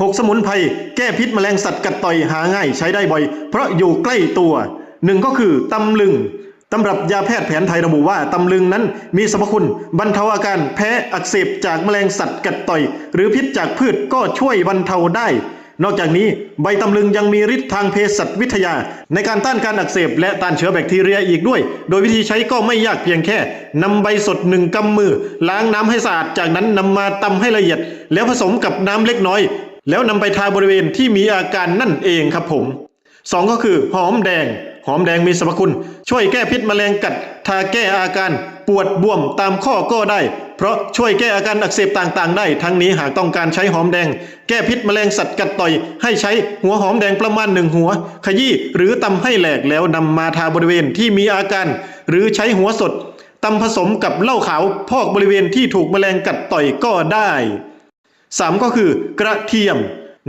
6 สมุนไพรแก้พิษแมลงสัตว์กัดต่อยหาง่ายใช้ได้บ่อย เพราะอยู่ใกล้ตัวหนึ่งก็คือตำลึงตำรับยาแพทย์แผนไทยระบุว่า ตำลึงนั้นมีสรรพคุณ บรรเทาอาการแพ้อักเสบจากแมลงสัตว์กัดต่อย หรือพิษจากพืชก็ช่วยบรรเทาได้ นอกจากนี้ใบตำลึงยังมีฤทธิ์ทางเภสัชวิทยา ในการต้านการอักเสบและต้านเชื้อแบคทีเรียอีกด้วย โดยวิธีใช้ก็ไม่ยากเพียงแค่นำใบสดหนึ่งกำมือ ล้างน้ำให้สะอาดจากนั้นนำมาตำให้ละเอียด แล้วผสมกับน้ำเล็กน้อย แล้วนำไปทาบริเวณที่มีอาการนั่นเองครับผมสองก็คือหอมแดง หอมแดงมีสรรพคุณ ช่วยแก้พิษแมลงกัด ทาแก้อาการปวดบวมตามข้อก็ได้ เพราะช่วยแก้อาการอักเสบต่างๆ ได้ ทั้งนี้หากต้องการใช้หอมแดง แก้พิษแมลงสัตว์กัดต่อย ให้ใช้หัวหอมแดงประมาณหนึ่งหัว ขยี้หรือตำให้แหลกแล้วนำมาทาบริเวณที่มีอาการ หรือใช้หัวสดตำผสมกับเหล้าขาวพอกบริเวณที่ถูกแมลงกัดต่อยก็ได้ สามก็คือกระเทียม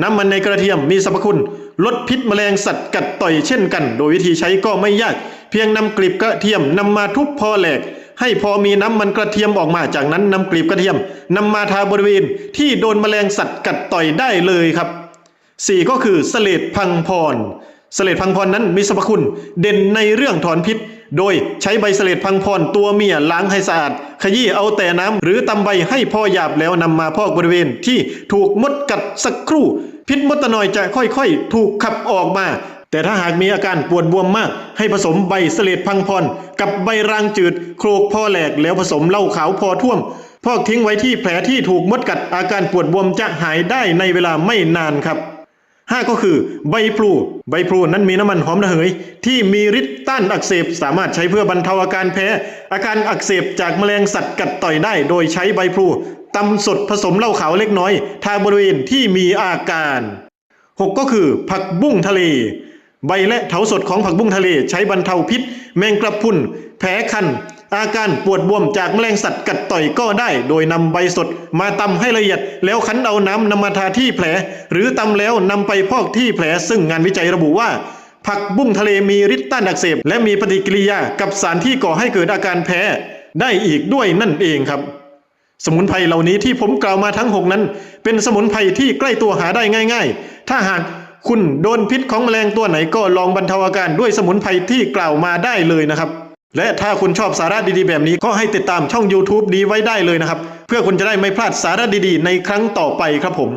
น้ำมันในกระเทียมมีสรรพคุณ ลดพิษแมลงสัตว์กัดต่อยเช่นกัน โดยวิธีใช้ก็ไม่ยาก เพียงนำกลีบกระเทียมนำมาทุบพอแหลก ให้พอมีน้ำมันกระเทียมออกมาจากนั้นนำกลีบกระเทียมนำมาทาบริเวณที่โดนแมลงสัตว์กัดต่อยได้เลยครับสี่ก็คือสเลดพังพรสเลดพังพรนั้นมีสรรพคุณ เด่นในเรื่องถอนพิษ โดยใช้ใบเสเลดพังพรตัวเมียล้างให้สะอาด ขยี้เอาแต่น้ำหรือตำใบให้พอหยาบแล้วนำมาพอกบริเวณที่ถูกมดกัดสักครู่ พิษมดตะนอยจะค่อยๆ ถูกขับออกมา แต่ถ้าหากมีอาการปวดบวมมาก ให้ผสมใบเสเลดพังพรกับใบรางจืด โครกพอแหลกแล้วผสมเหล้าขาวพอท่วมพอกทิ้งไว้ที่แผลที่ถูกมดกัดอาการปวดบวมจะหายได้ในเวลาไม่นานครับ ห้าก็คือใบพลูใบพลูนั้นมีน้ำมันหอมระเหย ที่มีฤทธิ์ต้านอักเสบสามารถใช้เพื่อบรรเทาอาการแพ้ อาการอักเสบจากแมลงสัตว์กัดต่อยได้ โดยใช้ใบพลูตำสดผสมเหล้าขาวเล็กน้อย ทาบริเวณที่มีอาการหกก็คือ ผักบุ้งทะเล ใบและเถาสดของผักบุ้งทะเล ใช้บรรเทาพิษ แมงกระพุนแผลคัน อาการปวดบวมจากแมลงสัตว์กัดต่อยก็ได้ โดยนำใบสดมาตำให้ละเอียด แล้วคั้นเอาน้ำนำมาทาที่แผล หรือตำแล้วนำไปพอกที่แผล ซึ่งงานวิจัยระบุว่า ผักบุ้งทะเลมีฤทธิ์ต้านอักเสบ และมีปฏิกิริยากับสารที่ก่อให้เกิดอาการแพ้ ได้อีกด้วยนั่นเองครับสมุนไพรเหล่านี้ที่ผมกล่าวมาทั้ง 6 นั้น เป็นสมุนไพรที่ใกล้ตัวหาได้ง่าย ๆ ถ้าหากคุณโดนพิษของแมลงตัวไหนก็ลองบรรเทาอาการด้วยสมุนไพรที่กล่าวมาได้เลยนะครับ และถ้าคุณชอบสาระดีๆ แบบนี้ก็ให้ติดตามช่อง YouTube ดีไว้ได้เลยนะครับ เพื่อคุณจะได้ไม่พลาดสาระดีๆ ในครั้งต่อไปครับผม